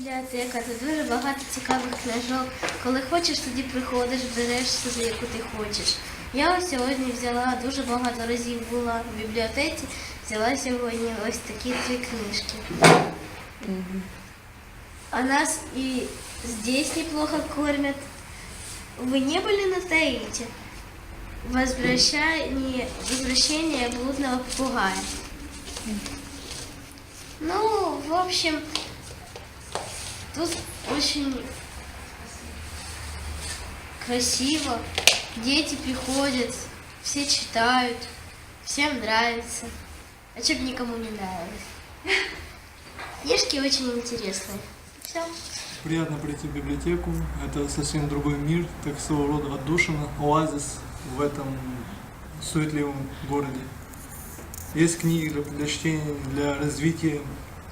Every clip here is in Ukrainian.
бібліотека, тут дуже багато цікавих книжок. Коли хочеш, тоді приходиш, береш собі, яку ти хочеш. Я ось сьогодні взяла дуже багато разів була в бібліотеці, взяла сьогодні ось такі три книжки. А нас и здесь неплохо кормят. Вы не были на Таити? Возвращение, возвращение блудного попугая. Ну, в общем, тут очень красиво. Дети приходят, все читают, всем нравится. А что бы никому не нравилось? Книжки очень интересные. Все. Приятно прийти в библиотеку. Это совсем другой мир, так своего рода отдушина, оазис в этом суетливом городе. Есть книги для, чтения, для развития,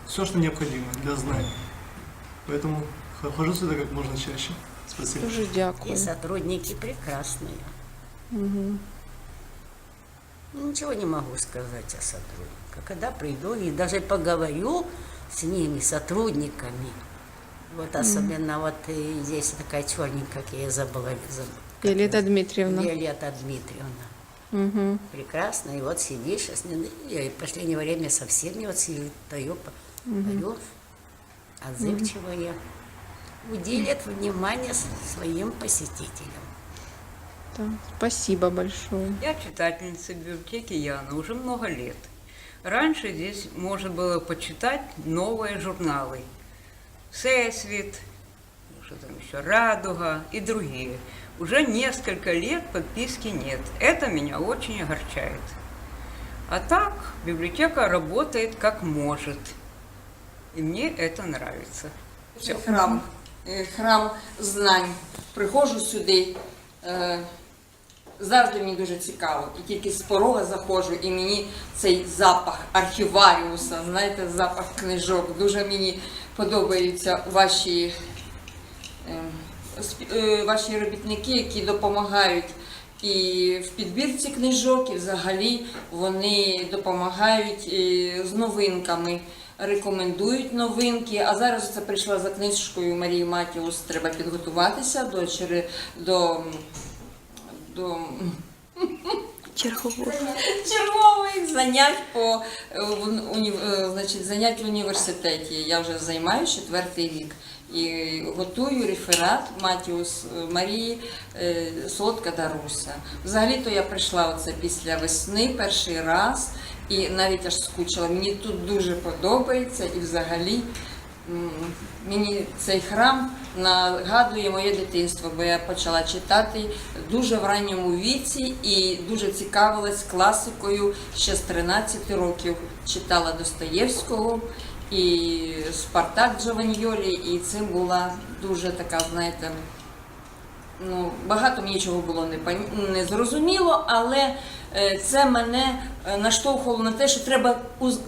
все, что необходимо для знаний. Поэтому х- хожу сюда как можно чаще. Спасибо. Дуже И дякую. сотрудники прекрасные. Угу. Ничего не могу сказать о сотрудниках. Когда приду и даже поговорю с ними, сотрудниками, вот особенно вот и здесь такая черненькая, как я ее забыла. забыла как Еліта её- Дмитріївна. Виолетта Дмитриевна. Угу. Прекрасно. И вот сидишь, с ней, я и в последнее время со всеми вот сидит, даю, даю отзывчивые. Уделят внимание своим посетителям. Так. Спасибо большое. Я читательница библиотеки Яна уже много лет. Раньше здесь можно было почитать новые журналы. «Всесвет», что там еще, «Радуга» и другие. Уже несколько лет подписки нет. Это меня очень огорчает. А так библиотека работает как может. И мне это нравится. Це храм, е, храм знань. Приходжу сюди. е, Завжди мені дуже цікаво. І тільки з порога заходжу, і мені цей запах архіваріуса, знаєте, запах книжок. Дуже мені подобаються ваші, е, е, ваші робітники, які допомагають і в підбірці книжок, і взагалі вони допомагають з новинками, рекомендують новинки. А зараз це прийшла за книжкою Марії Матіус. Треба підготуватися до чере- до, до Чергових. чергових занять по е, е, значить, занять в університеті. Я вже займаюся четвертий рік. І готую реферат Матіус е, Марії е, Солодка Даруся. Взагалі-то я прийшла оце після весни перший раз і навіть аж скучила. Мені тут дуже подобається і взагалі мені цей храм нагадує моє дитинство, бо я почала читати дуже в ранньому віці і дуже цікавилась класикою ще з 13 років. Читала Достоєвського і Спартак Джованьйолі, і це була дуже така, знаєте, ну, багато мені чого було не, зрозуміло, але е, це мене е, наштовхувало на те, що треба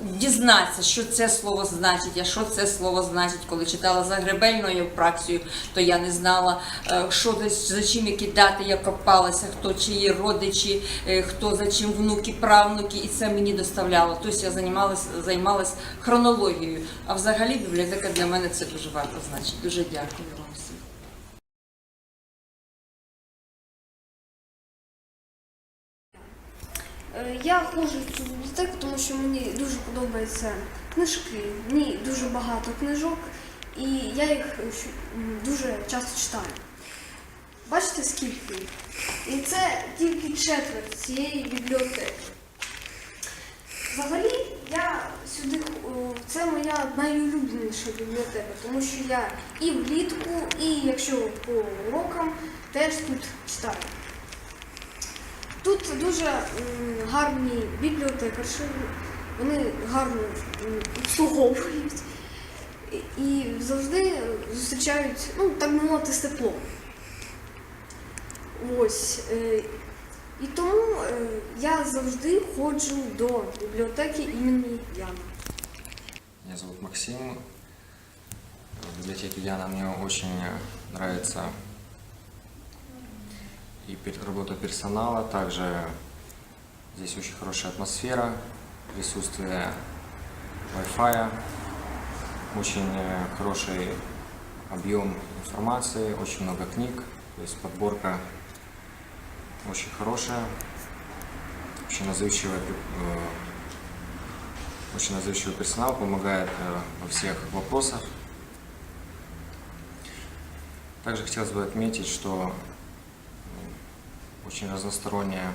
дізнатися, що це слово значить, а що це слово значить. Коли читала Загребельною працею, то я не знала, е, що десь за чим які дати я копалася, хто чиї родичі, хто за чим внуки, правнуки, і це мені доставляло. Тобто я займалась, займалась хронологією. А взагалі бібліотека для мене це дуже варто значить. Дуже дякую вам Я ходжу в цю бібліотеку, тому що мені дуже подобаються книжки. Мені дуже багато книжок, і я їх е, дуже часто читаю. Бачите, скільки? І це тільки четверть цієї бібліотеки. Взагалі, я сюди це моя найулюбленіша бібліотека, тому що я і влітку, і якщо по урокам теж тут читаю. Тут дуже гарні бібліотекарші, вони гарно обслуговують і- завжди зустрічають, ну, так би мовити, з теплом. Ось. е, І тому е, я завжди ходжу до бібліотеки імені Яна. Меня зовут Максим. В библиотеке Яна мне очень нравится и работа персонала, также здесь очень хорошая атмосфера, присутствие Wi-Fi. очень э, хороший объем информации, очень много книг, то есть подборка очень хорошая, очень отзывчивый, э, очень отзывчивый персонал, помогает э, во всех вопросах. Также хотелось бы отметить, что очень разносторонняя